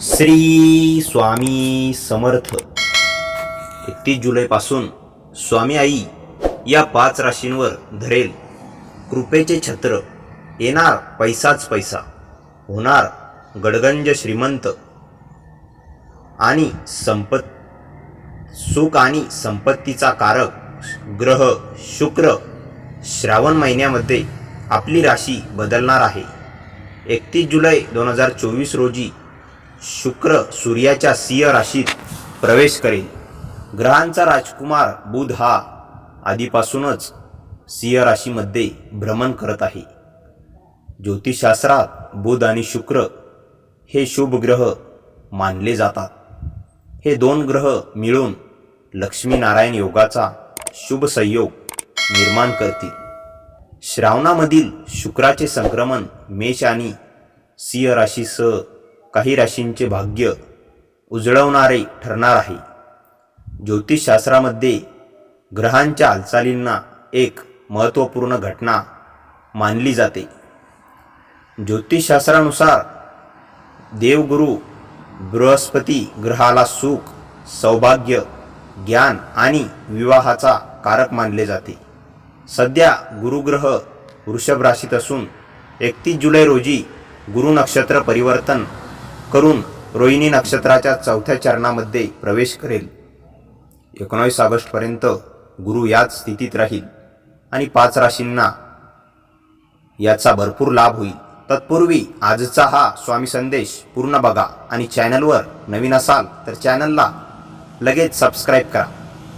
श्री स्वामी समर्थ. एकतीस जुलैपासून स्वामी आई या पाच राशींवर धरेल. कृपेचे छत्र येणार पैसाच पैसा होणार गडगंज श्रीमंत. आणि संपत सुख आणि संपत्तीचा कारक ग्रह शुक्र श्रावण महिन्यामध्ये आपली राशी बदलणार आहे. एकतीस जुलै दोन हजार चोवीस रोजी शुक्र सूर्याच्या सिंह राशीत प्रवेश करेल. ग्रहांचा राजकुमार बुध हा आधीपासूनच सिंह राशीमध्ये भ्रमण करत आहे. ज्योतिषशास्त्रात बुध आणि शुक्र हे शुभ ग्रह मानले जातात. हे दोन ग्रह मिळून लक्ष्मीनारायण योगाचा शुभ संयोग निर्माण करतील. श्रावणामधील शुक्राचे संक्रमण मेष आणि सिंह राशीसह काही राशींचे भाग्य उजळवणारे ठरणार आहे. ज्योतिषशास्त्रामध्ये ग्रहांच्या हालचालींना एक महत्त्वपूर्ण घटना मानली जाते. ज्योतिषशास्त्रानुसार देवगुरु बृहस्पती ग्रहाला सुख सौभाग्य ज्ञान आणि विवाहाचा कारक मानले जाते. सध्या गुरुग्रह वृषभ राशीत असून एकतीस जुलै रोजी गुरु नक्षत्र परिवर्तन करून रोहिणी नक्षत्राच्या चौथ्या चरणामध्ये प्रवेश करेल. एकोणावीस ऑगस्टपर्यंत गुरु याच स्थितीत राहील आणि पाच राशींना याचा भरपूर लाभ होईल. तत्पूर्वी आजचा हा स्वामी संदेश पूर्ण बघा आणि चॅनलवर नवीन असाल तर चॅनलला लगेच सबस्क्राईब करा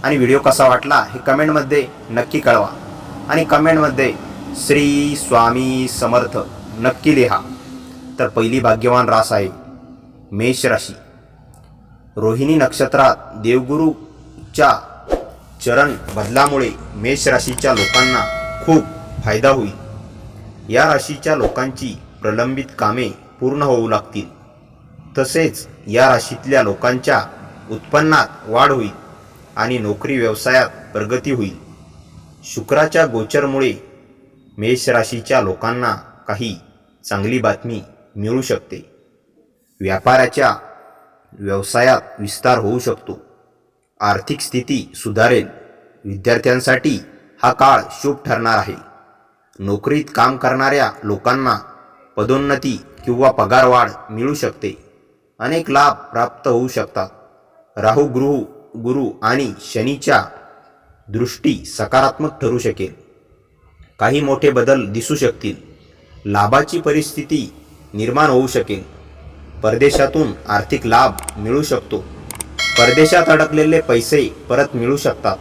आणि व्हिडिओ कसा वाटला हे कमेंटमध्ये नक्की कळवा आणि कमेंटमध्ये श्री स्वामी समर्थ नक्की लिहा. तर पहिली भाग्यवान रास आहे. मेष राशी रोहिणी नक्षत्रात देवगुरूच्या चरण बदलामुळे मेष राशीच्या लोकांना खूप फायदा होईल. या राशीच्या लोकांची प्रलंबित कामे पूर्ण होऊ लागतील. तसेच या राशीतल्या लोकांच्या उत्पन्नात वाढ होईल आणि नोकरी व्यवसायात प्रगती होईल. शुक्राच्या गोचरमुळे मेष राशीच्या लोकांना काही चांगली बातमी मिळू शकते. व्यापाराच्या व्यवसायात विस्तार होऊ शकतो. आर्थिक स्थिती सुधारेल. विद्यार्थ्यांसाठी हा काळ शुभ ठरणार आहे. नोकरीत काम करणाऱ्या लोकांना पदोन्नती किंवा पगारवाढ मिळू शकते. अनेक लाभ प्राप्त होऊ शकतात. राहू गुरु गुरु आणि शनीच्या दृष्टी सकारात्मक ठरू शकेल. काही मोठे बदल दिसू शकतील. लाभाची परिस्थिती निर्माण होऊ शकेल. परदेशातून आर्थिक लाभ मिळू शकतो. परदेशात अडकलेले पैसे परत मिळू शकतात.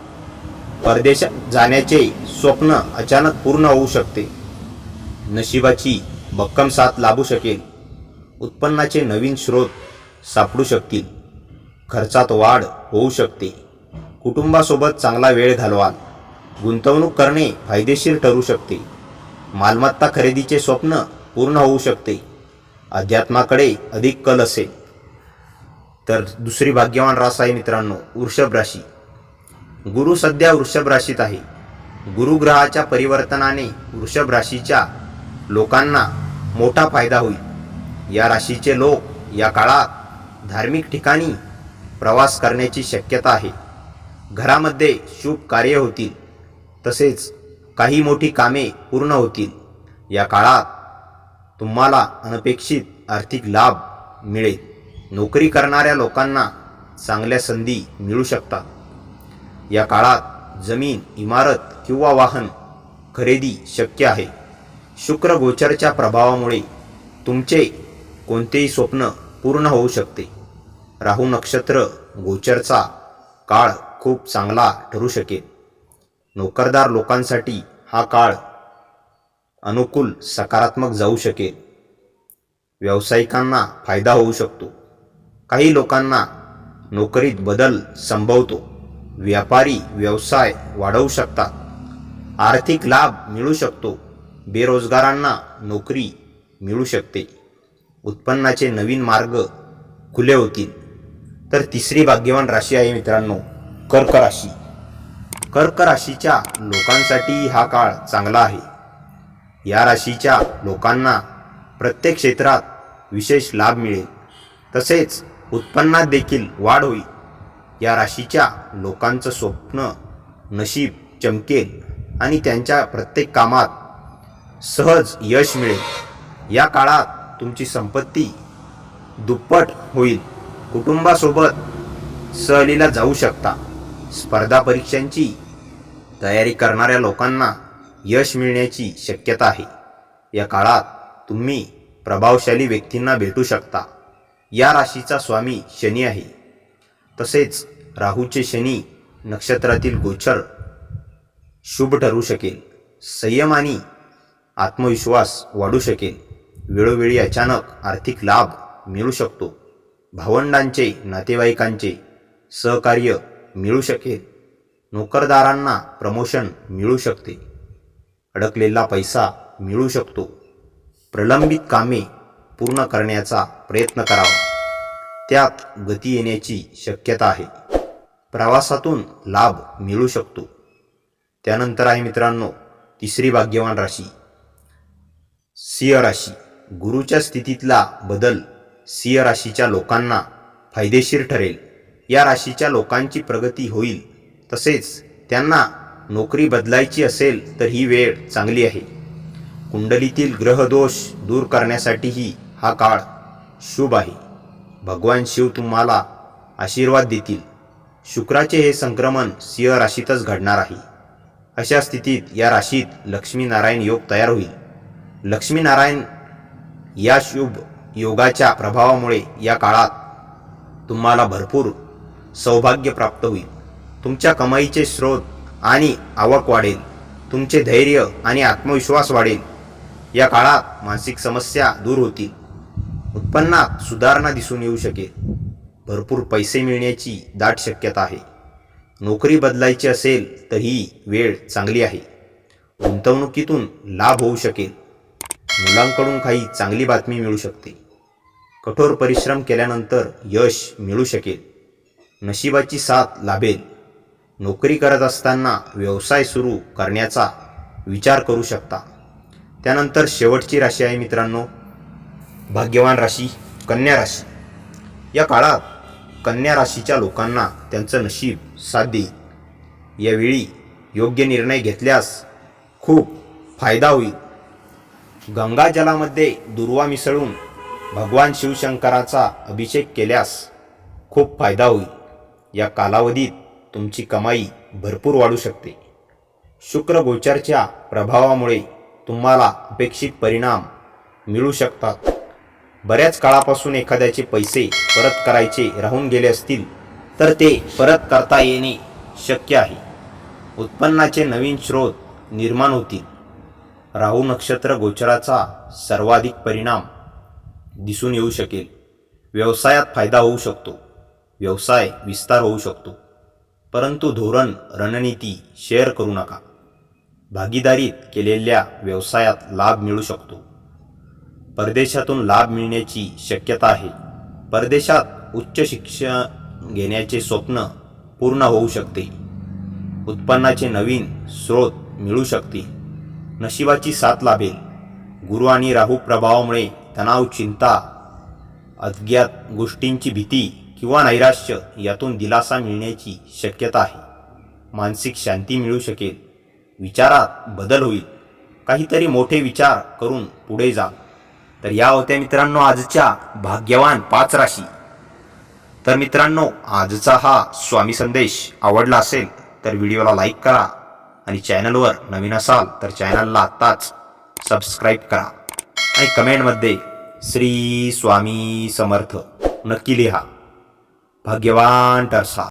परदेशात जाण्याचे स्वप्न अचानक पूर्ण होऊ शकते. नशिबाची भक्कम साथ लाभू शकेल. उत्पन्नाचे नवीन स्रोत सापडू शकतील. खर्चात वाढ होऊ शकते. कुटुंबासोबत चांगला वेळ घालवाल. गुंतवणूक करणे फायदेशीर ठरू शकते. मालमत्ता खरेदीचे स्वप्न पूर्ण होऊ शकते. अध्यात्माकडे अधिक कल असेल तर दुसरी भाग्यवान रास आहे मित्रांनो वृषभ राशी. गुरु सध्या वृषभ राशीत आहे. गुरुग्रहाच्या परिवर्तनाने वृषभ राशीच्या लोकांना मोठा फायदा होईल. या राशीचे लोक या काळात धार्मिक ठिकाणी प्रवास करण्याची शक्यता आहे. घरामध्ये शुभ कार्य होतील तसेच काही मोठी कामे पूर्ण होतील. या काळात तुम्हाला अनपेक्षित आर्थिक लाभ मिळेल. नोकरी करणाऱ्या लोकांना चांगल्या संधी मिळू शकतात. या काळात जमीन इमारत किंवा वाहन खरेदी शक्य आहे. शुक्र गोचरच्या प्रभावामुळे तुमचे कोणतेही स्वप्न पूर्ण होऊ शकते. राहू नक्षत्र गोचरचा काळ खूप चांगला ठरू शकेल. नोकरदार लोकांसाठी हा काळ अनुकूल सकारात्मक जाऊ शकेल. व्यावसायिकांना फायदा होऊ शकतो. काही लोकांना नोकरीत बदल संभवतो. व्यापारी व्यवसाय वाढवू शकतात. आर्थिक लाभ मिळू शकतो. बेरोजगारांना नोकरी मिळू शकते. उत्पन्नाचे नवीन मार्ग खुले होतील. तर तिसरी भाग्यवान राशी आहे मित्रांनो कर्क राशी. कर्क राशीच्या लोकांसाठी हा काळ चांगला आहे. या राशीच्या लोकांना प्रत्येक क्षेत्रात विशेष लाभ मिळेल. तसेच उत्पन्नात देखील वाढ होईल. या राशीच्या लोकांचं स्वप्न नशीब चमकेल आणि त्यांच्या प्रत्येक कामात सहज यश मिळेल. या काळात तुमची संपत्ती दुप्पट होईल. कुटुंबासोबत सहलीला जाऊ शकता. स्पर्धा परीक्षांची तयारी करणाऱ्या लोकांना यश मिळण्याची शक्यता आहे. या काळात तुम्ही प्रभावशाली व्यक्तींना भेटू शकता. या राशीचा स्वामी शनी आहे. तसेच राहूचे शनी नक्षत्रातील गोचर शुभ ठरू शकेल. संयम आणि आत्मविश्वास वाढू शकेल. वेळोवेळी अचानक आर्थिक लाभ मिळू शकतो. भावंडांचे नातेवाईकांचे सहकार्य मिळू शकेल. नोकरदारांना प्रमोशन मिळू शकते. अडकलेला पैसा मिळू शकतो. प्रलंबित कामे पूर्ण करण्याचा प्रयत्न करावा. त्यात गती येण्याची शक्यता आहे. प्रवासातून लाभ मिळू शकतो. त्यानंतर आहे मित्रांनो तिसरी भाग्यवान राशी. सिंह राशी. गुरुच्या स्थितीतला बदल सिंह राशीच्या लोकांना फायदेशीर ठरेल. या राशीच्या लोकांची प्रगती होईल. तसेच त्यांना नोकरी बदलायची असेल तर ही वेळ चांगली आहे. कुंडलीतील ग्रहदोष दूर करण्यासाठीही हा काळ शुभ आहे. भगवान शिव तुम्हाला आशीर्वाद देतील. शुक्राचे हे संक्रमण सिंह राशीतच घडणार आहे. अशा स्थितीत या राशीत लक्ष्मीनारायण योग तयार होईल. लक्ष्मीनारायण या शुभ योगाच्या प्रभावामुळे या काळात तुम्हाला भरपूर सौभाग्य प्राप्त होईल. तुमच्या कमाईचे स्रोत आणि आवक वाढेल. तुमचे धैर्य आणि आत्मविश्वास वाढेल. या काळात मानसिक समस्या दूर होतील. उत्पन्नात सुधारणा दिसून येऊ शकेल. भरपूर पैसे मिळण्याची दाट शक्यता आहे. नोकरी बदलायची असेल तर ही वेळ चांगली आहे. गुंतवणुकीतून लाभ होऊ शकेल. मुलांकडून काही चांगली बातमी मिळू शकते. कठोर परिश्रम केल्यानंतर यश मिळू शकेल. नशिबाची साथ लाभेल. नोकरी करत असताना व्यवसाय सुरू करण्याचा विचार करू शकता. त्यानंतर शेवटची राशी आहे मित्रांनो. भाग्यवान राशी कन्या राशी. या काळात कन्या राशीच्या लोकांना त्यांचं नशीब साथ देईल यावेळी योग्य निर्णय घेतल्यास खूप फायदा होईल. गंगा जलामध्ये दुर्वा मिसळून भगवान शिवशंकराचा अभिषेक केल्यास खूप फायदा होईल. या कालावधीत तुमची कमाई भरपूर वाढू शकते. शुक्र गोचरच्या प्रभावामुळे तुम्हाला अपेक्षित परिणाम मिळू शकतात. बऱ्याच काळापासून एखाद्याचे पैसे परत करायचे राहून गेले असतील तर ते परत करता येणे शक्य आहे. उत्पन्नाचे नवीन स्रोत निर्माण होतील. राहू नक्षत्र गोचराचा सर्वाधिक परिणाम दिसून येऊ शकेल. व्यवसायात फायदा होऊ शकतो. व्यवसाय विस्तार होऊ शकतो. परंतु धोरण रणनीती शेअर करू नका. भागीदारीत केलेल्या व्यवसायात लाभ मिळू शकतो. परदेशातून लाभ मिळण्याची शक्यता आहे. परदेशात उच्च शिक्षण घेण्याचे स्वप्न पूर्ण होऊ शकते. उत्पन्नाचे नवीन स्रोत मिळू शकते. नशिबाची साथ लाभेल. गुरु आणि राहू प्रभावामुळे तणाव चिंता अज्ञात गोष्टींची भीती किंवा नैराश्य यातून दिलासा मिळण्याची शक्यता आहे. मानसिक शांती मिळू शकेल. विचारात बदल होईल. काहीतरी मोठे विचार करून पुढे जा. तर या होत्या मित्रांनो आजच्या भाग्यवान पाच राशी. तर मित्रांनो आजचा हा स्वामी संदेश आवडला असेल तर व्हिडिओला लाईक करा आणि चॅनलवर नवीन असाल तर चॅनलला आत्ताच सबस्क्राईब करा. आणि कमेंटमध्ये श्री स्वामी समर्थ नक्की लिहा. भाग्यवान टरसा